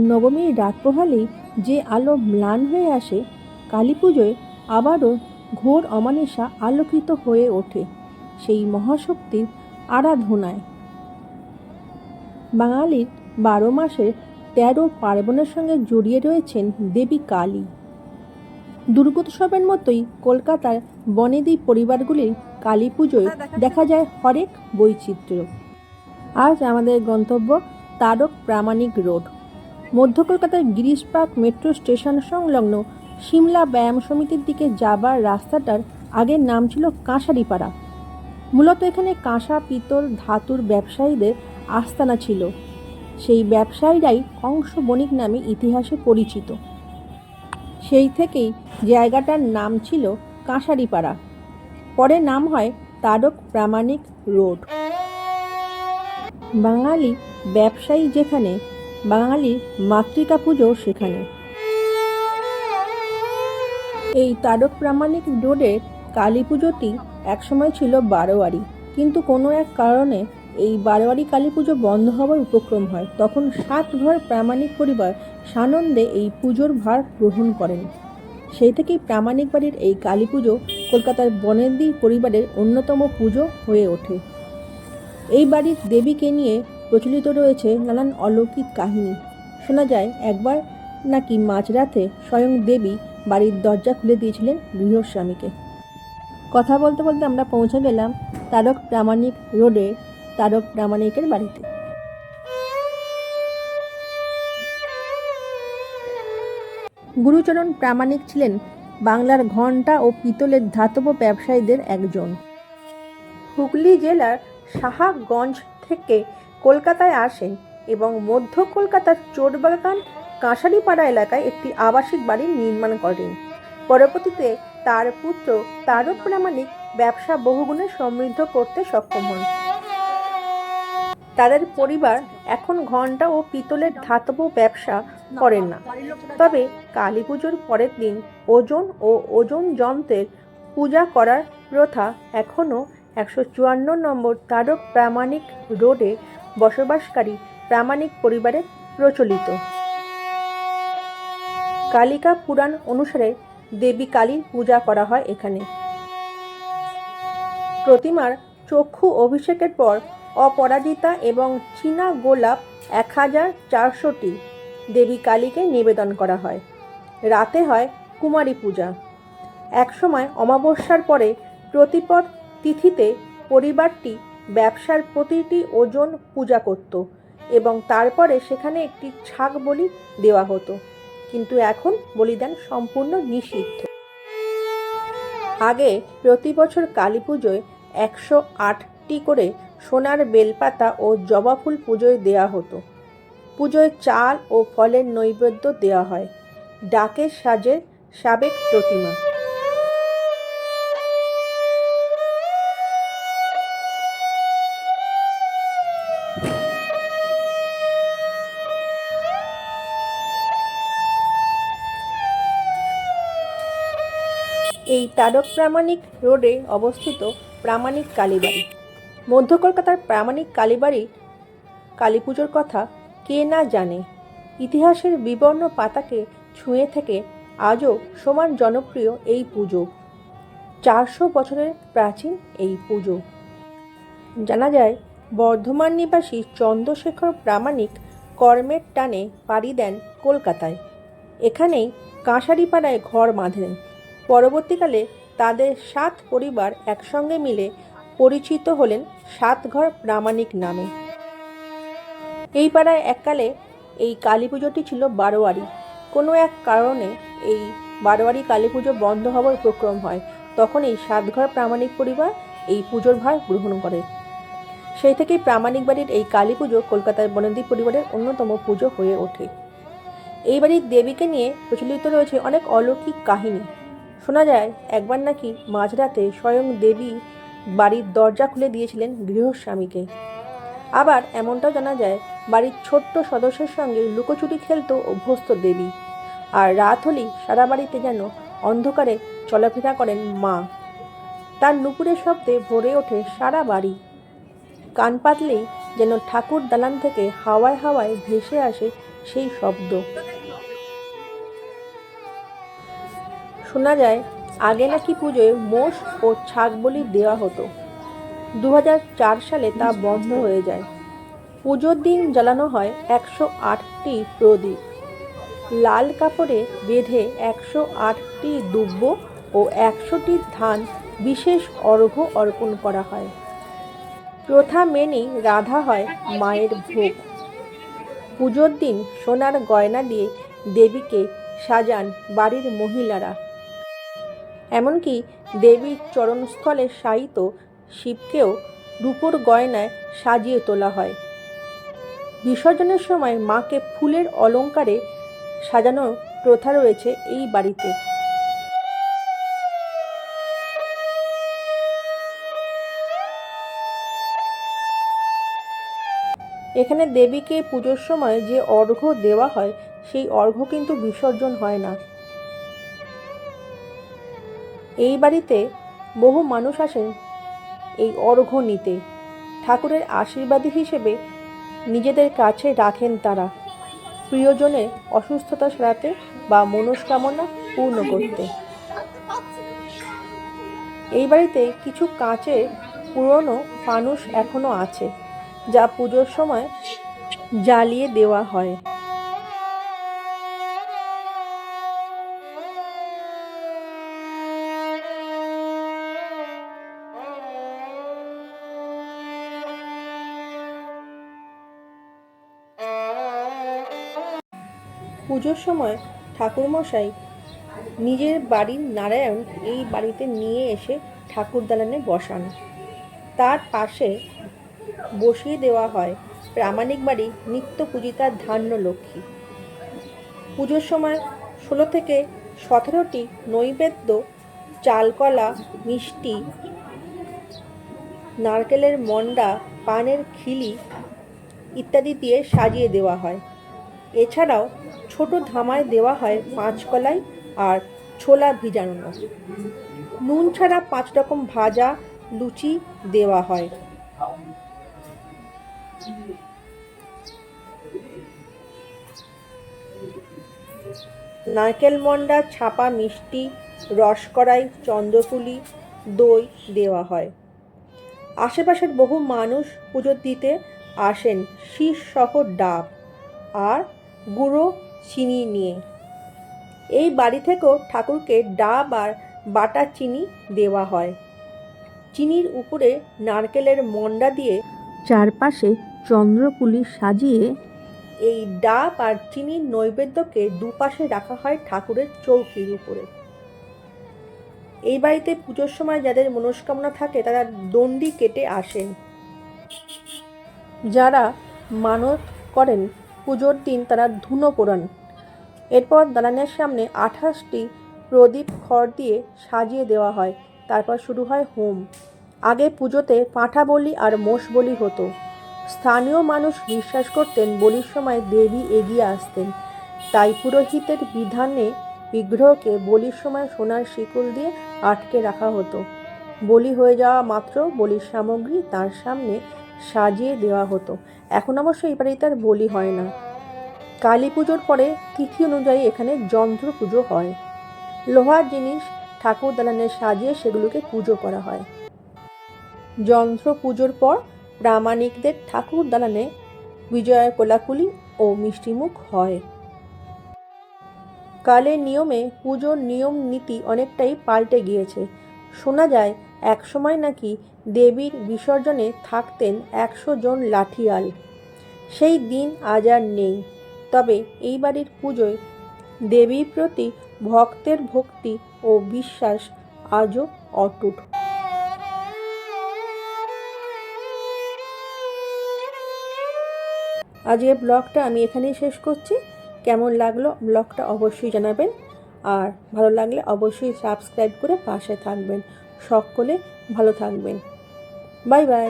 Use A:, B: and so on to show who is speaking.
A: নবমীর রাত পোহালেই যে আলো ম্লান হয়ে আসে কালী পুজোয় আবারও ঘোর অমানিসা আলোকিত হয়ে ওঠে সেই মহাশক্তির আরাধনায়। বাঙালির বারো মাসের তেরো পার্বণের সঙ্গে জড়িয়ে রয়েছেন দেবী কালী। দুর্গোৎসবের মতোই কলকাতার বনেদি পরিবারগুলির কালী পুজোয় দেখা যায় হরেক বৈচিত্র্য। আজ আমাদের গন্তব্য তারক প্রামাণিক রোড। মধ্য কলকাতার গিরিশ পার্ক মেট্রো স্টেশন সংলগ্ন সিমলা ব্যায়াম সমিতির দিকে যাবার রাস্তাটার আগের নাম ছিল কাঁসারিপাড়া। মূলত এখানে কাঁসা, পিতল, ধাতুর ব্যবসায়ীদের আস্তানা ছিল। সেই ব্যবসায়ীরাই কংস বণিক নামে ইতিহাসে পরিচিত। সেই থেকেই জায়গাটার নাম ছিল কাঁসারিপাড়া। পরে নাম হয় তারক প্রামাণিক রোড। বাঙালি ব্যবসায়ী যেখানে বাঙালির মাতৃকা পুজো সেখানে। এই তারক প্রামাণিক রোডের কালী পুজোটি একসময় ছিল বারোয়ারি। কিন্তু কোনো এক কারণে এই বারোয়ারি কালী পুজো বন্ধ হওয়ার উপক্রম হয়। তখন সাত ঘর প্রামাণিক পরিবার সানন্দে এই পুজোর ভার গ্রহণ করেন। সেই থেকেই প্রামাণিক বাড়ির এই কালী পুজো কলকাতার বনেদি পরিবারের অন্যতম পুজো হয়ে ওঠে। এই বাড়ির দেবীকে নিয়ে প্রচলিত রয়েছে নানান অলৌকিক কাহিনী। শোনা যায়, একবার নাকি মাঝরাতে স্বয়ং দেবী বাড়ির দরজা খুলে দিয়েছিলেন গৃহস্বামীকে কথা বলতে বলতে আমরা পৌঁছে গেলাম তারক প্রামাণিক রোডে, তারক প্রামাণিকের বাড়িতে। গুরুচরণ প্রামাণিক ছিলেন বাংলার ঘণ্টা ও পিতলের ধাতব ব্যবসায়ীদের একজন। হুগলি জেলার সাহাগঞ্জ থেকে কলকাতায় আসেন এবং মধ্য কলকাতার চোরবাগান কাঁসারিপাড়া এলাকায় একটি আবাসিক বাড়ি নির্মাণ করেন। পরবর্তীতে তার পুত্র তারক প্রামাণিক ব্যবসা বহুগুণে সমৃদ্ধ করতে সক্ষম হন। তাদের পরিবার এখন ঘণ্টা ও পিতলের ধাতব ব্যবসা করেন না। তবে কালী পুজোর পরের দিন ওজন ও ওজন যন্ত্রের পূজা করার প্রথা এখনও একশো চুয়ান্ন নম্বর তারক প্রামাণিক রোডে বসবাসকারী প্রামাণিক পরিবারে প্রচলিত। কালিকা পুরাণ অনুসারে দেবী কালীর পূজা করা হয় এখানে। প্রতিমার চক্ষু অভিষেকের পর অপরাজিতা এবং চীনা গোলাপ এক হাজার চারশোটি দেবী কালীকে নিবেদন করা হয়। রাতে হয় কুমারী পূজা। একসময় অমাবস্যার পরে প্রতিপদ তিথিতে পরিবারটি ব্যবসার প্রতিটি ওজন পূজা করত এবং তারপরে সেখানে একটি ছাগ বলি দেওয়া হতো। কিন্তু এখন বলিদান সম্পূর্ণ নিষিদ্ধ। আগে প্রতি বছর কালী পুজোয় একশো আটটি করে সোনার বেলপাতা ও জবা ফুল পুজোয় দেওয়া হতো। পুজোয় চাল ও ফলের নৈবেদ্য দেওয়া হয়। ডাকের সাজে সাবেক প্রতিমা। এই তারক প্রামাণিক রোডে অবস্থিত প্রামাণিক কালীবাড়ি। মধ্য কলকাতার প্রামাণিক কালীবাড়ি কালী পুজোর কথা কে না জানে। ইতিহাসের বিবর্ণ পাতাকে ছুঁয়ে থেকে আজও সমান জনপ্রিয় এই পুজো। চারশো বছরের প্রাচীন এই পুজো। জানা যায়, বর্ধমান নিবাসী চন্দ্রশেখর প্রামাণিক কর্মের টানে পাড়ি দেন কলকাতায়। এখানেই কাঁসারিপাড়ায় ঘর বাঁধলেন। পরবর্তীকালে তাদের সাত পরিবার একসঙ্গে মিলে পরিচিত হলেন সাতঘর প্রামাণিক নামে। এই পাড়ায় এককালে এই কালী পুজোটি ছিল বারোয়ারি। কোনো এক কারণে এই বারোয়ারি কালী পুজো বন্ধ হওয়ার উপক্রম হয়। তখন এই সাতঘর প্রামাণিক পরিবার এই পুজোর ভার গ্রহণ করে। সেই থেকেই প্রামাণিক বাড়ির এই কালী পুজো কলকাতার বনেদি পরিবারের অন্যতম পুজো হয়ে ওঠে। এই বাড়ির দেবীকে নিয়ে প্রচলিত রয়েছে অনেক অলৌকিক কাহিনী। শোনা যায়, একবার নাকি মাঝরাতে স্বয়ং দেবী বাড়ির দরজা খুলে দিয়েছিলেন গৃহস্বামীকে। আবার এমনটাও জানা যায়, বাড়ির ছোট্ট সদস্যের সঙ্গে লুকোচুরি খেলতো অভ্যস্ত দেবী। আর রাত হলেই সারা বাড়িতে যেন অন্ধকারে চলাফেরা করেন মা। তার নুপুরের শব্দে ভরে ওঠে সারা বাড়ি। কান পাতলেই যেন ঠাকুর দালান থেকে হাওয়ায় হাওয়ায় ভেসে আসে সেই শব্দ। শোনা যায়, আগে নাকি পুজোয় মোষ ও ছাগ বলি দেওয়া হতো। দু হাজার চার সালে তা বন্ধ হয়ে যায়। পুজোর দিন জ্বালানো হয় একশো আটটি প্রদীপ। লাল কাপড়ে বেঁধে একশো আটটি দুব্য ও একশোটি ধান বিশেষ অর্ঘ্য অর্পণ করা হয়। প্রথা মেনেই রাধা হয় মায়ের ভোগ। পুজোর দিন সোনার গয়না দিয়ে দেবীকে সাজান বাড়ির মহিলারা। এমনকি দেবীর চরণস্থলে শায়িত শিবকেও রূপোর গয়নায় সাজিয়ে তোলা হয়। বিসর্জনের সময় মাকে ফুলের অলঙ্কারে সাজানোর প্রথা রয়েছে এই বাড়িতে। এখানে দেবীকে পুজোর সময় যে অর্ঘ্য দেওয়া হয়, সেই অর্ঘ্য কিন্তু বিসর্জন হয় না। এই বাড়িতে বহু মানুষ আসেন এই অর্ঘ্য নিতে ঠাকুরের আশীর্বাদী হিসেবে নিজেদের কাছে রাখেন তারা। প্রিয়জনের অসুস্থতা সারাতে বা মনস্কামনা পূর্ণ করতে। এই বাড়িতে কিছু কাঁচের পুরনো ফানুস এখনও আছে, যা পুজোর সময় জ্বালিয়ে দেওয়া হয়। পুজোর সময় ঠাকুরমশাই নিজের বাড়ির নারায়ণ এই বাড়িতে নিয়ে এসে ঠাকুর দালানে বসান। তার পাশে বসিয়ে দেওয়া হয় প্রামাণিক বাড়ি নিত্য পূজিতা ধান্য লক্ষ্মী। পুজোর সময় ষোলো থেকে সতেরোটি নৈবেদ্য, চালকলা, মিষ্টি, নারকেলের মন্ডা, পানের খিলি ইত্যাদি দিয়ে সাজিয়ে দেওয়া হয়। এছাড়াও ছোট ধামায় দেওয়া হয় পাঁচ কলাই আর ছোলা ভিজানো। নুন ছাড়া পাঁচ রকম ভাজা লুচি দেওয়া হয়। নারকেল মন্ডা, ছাপা মিষ্টি রসকড়াই চন্দ্রপুলি, দই দেওয়া হয়। আশেপাশের বহু মানুষ পুজো দিতে আসেন শীষ সহ ডাব আর গুঁড়ো চিনি নিয়ে। এই বাড়ি থেকেও ঠাকুরকে ডাব আর বাটা চিনি দেওয়া হয়। চিনির উপরে নারকেলের মন্ডা দিয়ে চারপাশে চন্দ্রপুলি সাজিয়ে এই ডাব আর চিনির নৈবেদ্যকে দুপাশে রাখা হয় ঠাকুরের চৌকির উপরে। এই বাড়িতে পুজোর সময় যাদের মনস্কামনা থাকে, তারা দণ্ডি কেটে আসেন। যারা মানত করেন পুজোর দিন তারা ধুনো পোড়ান এরপর দালানের সামনে আঠাশটি প্রদীপ খড় দিয়ে সাজিয়ে দেওয়া হয়। তারপর শুরু হয় হোম। আগে পুজোতে পাঁঠা বলি আর মোষ বলি হতো। স্থানীয় মানুষ বিশ্বাস করতেন বলির সময় দেবী এগিয়ে আসতেন। তাই পুরোহিতের বিধানে বিগ্রহকে বলির সময় সোনার শিকল দিয়ে আটকে রাখা হতো। বলি হয়ে যাওয়া মাত্র বলির সামগ্রী তার সামনে সাজিয়ে দেওয়া হতো। এখন অবশ্য এই বাড়িতে আর বলি হয় না। কালী পুজোর পরে তিথি অনুযায়ী এখানে যন্ত্র পুজো হয়। লোহার জিনিস, ঠাকুর দালানে সাজিয়ে সেগুলোকে পুজো করা হয়। যন্ত্র পুজোর পর প্রামাণিকদের ঠাকুর দালানে বিজয়ের কোলাকুলি ও মিষ্টিমুখ হয়। কালের নিয়মে পুজোর নিয়ম নীতি অনেকটাই পাল্টে গিয়েছে। শোনা যায় একসময় নাকি দেবীর বিসর্জনে থাকতেন একশো জন লাঠিয়াল। সেই দিন আজ আর নেই। তবে এই বাড়ির পুজোয় দেবীর প্রতি ভক্তের ভক্তি ও বিশ্বাস আজও অটুট। আজকের ব্লগটা আমি এখানেই শেষ করছি। কেমন লাগল ব্লগটা অবশ্যই জানাবেন। আর ভালো লাগলে অবশ্যই সাবস্ক্রাইব করে পাশে থাকবেন। সকলে ভালো থাকবেন। Bye bye.